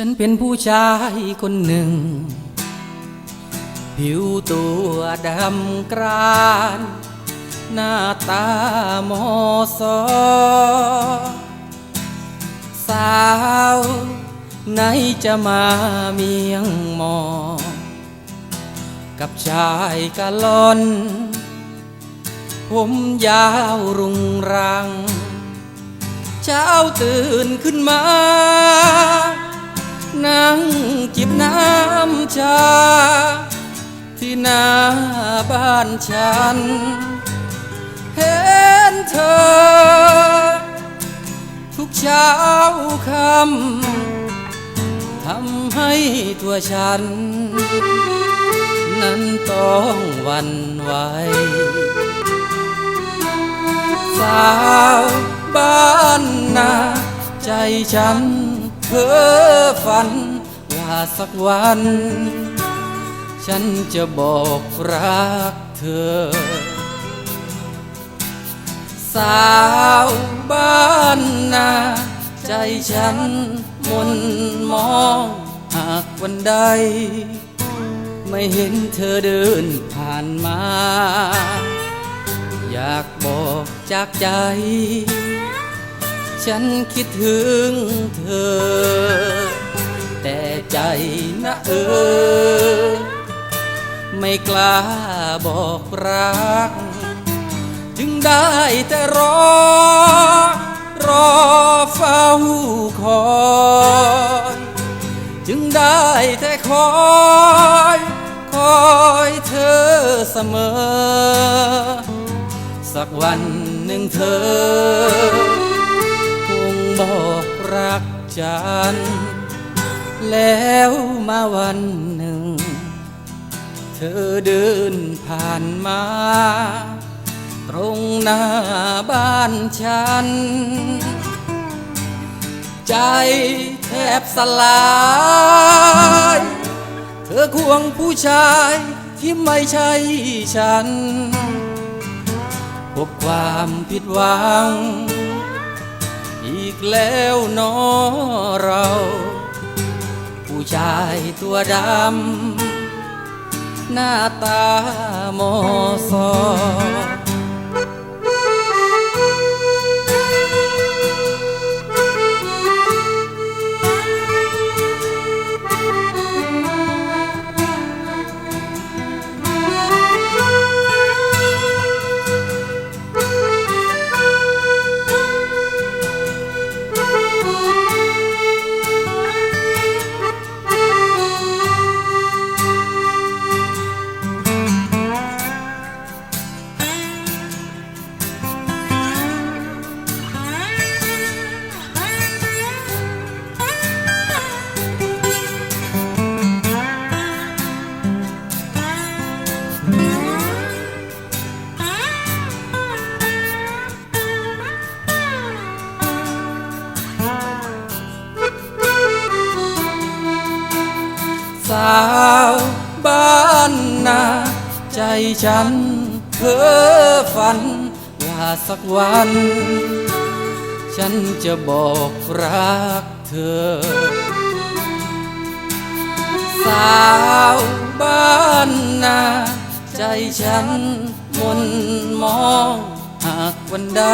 ฉันเป็นผู้ชายคนหนึ่ง ผิวตัวดำกราน หน้าตามอสอสาวไหนจะมาเมียงมอง กับชายกะลอน ผมยาวรุงรัง เช้าตื่นขึ้นมา นั่งจิบน้ำชา ที่หน้าบ้านฉัน เห็นเธอ ทุกเช้าคำทำให้ตัวฉัน นั้นต้องวันไหวสาวบ้านนาใจฉัน เพ้อฝันว่าสักวัน ฉันจะบอกรักเธอ สาวบ้านนาใจฉันมนมองหากวันใด ไม่เห็นเธอเดินผ่านมา อยากบอกจากใจ ฉันคิดถึงเธอ แต่ใจนะเออ ไม่กล้าบอกรัก จึงได้แต่รอ รอเฝ้าคอยจึงได้แต่คอยคอยเธอเสมอ สักวันหนึ่งเธอ บอกรักฉัน แล้วมาวันหนึ่ง เธอเดินผ่านมา ตรงหน้าบ้านฉัน ใจแทบสลาย เธอควงผู้ชายที่ไม่ใช่ฉัน พบความผิดหวัง อีกแล้วเนอเรา ผู้ชายตัวดำ หน้าตามอซอ สาวบ้านนา ใจฉันเพ้อฝันว่าสักวัน ฉันจะบอกรักเธอ สาวบ้านนา ใจฉันมนมองหากวันใด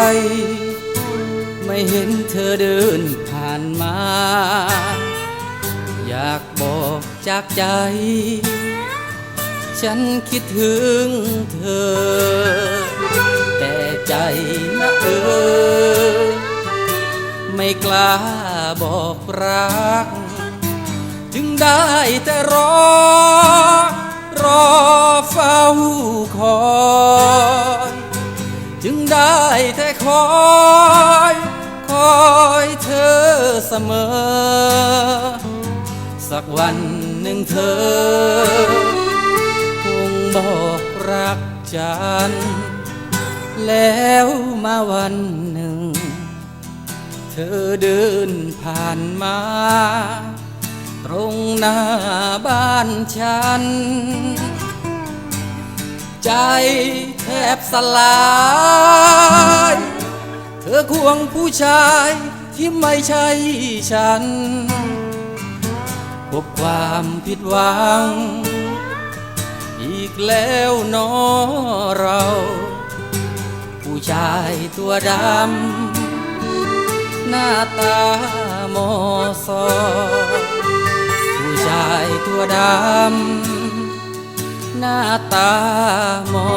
ไม่เห็นเธอเดินผ่านมา อยากบอกจากใจ ฉันคิดถึงเธอ แต่ใจนะเออ ไม่กล้าบอกรัก จึงได้แต่รอ รอเฝ้าคอยจึงได้แต่คอย คอยเธอเสมอ สักวันหนึ่งเธอ คงบอกรักฉัน แล้วมาวันหนึ่ง เธอเดินผ่านมา ตรงหน้าบ้านฉัน ใจแทบสลาย เธอควงผู้ชายที่ไม่ใช่ฉัน พบความผิดหวัง อีกแล้วเนอเรา ผู้ชายตัวดำ หน้าตามอซอผู้ชายตัวดำ หน้าตามอ